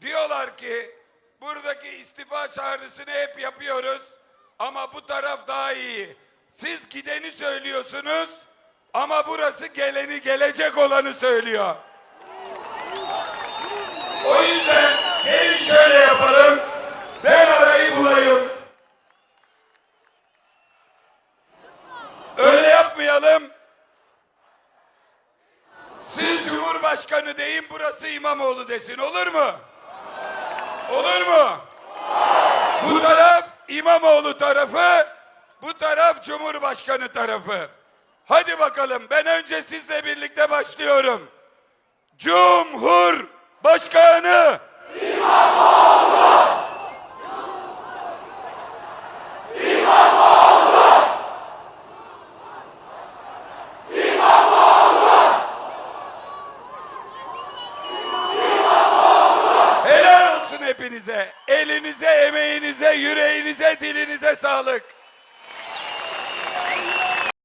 Diyorlar ki buradaki istifa çağrısını hep yapıyoruz ama bu taraf daha iyi. Siz gideni söylüyorsunuz ama burası geleni gelecek olanı söylüyor. O yüzden gelin şöyle yapalım. Ben arayı bulayım. Öyle yapmayalım. Siz Cumhurbaşkanı deyin burası İmamoğlu desin olur mu? Olur mu? Bu taraf İmamoğlu tarafı, bu taraf Cumhurbaşkanı tarafı. Hadi bakalım ben önce sizle birlikte başlıyorum. Cumhurbaşkanı Helal hepinize. Elinize, emeğinize, yüreğinize, dilinize sağlık.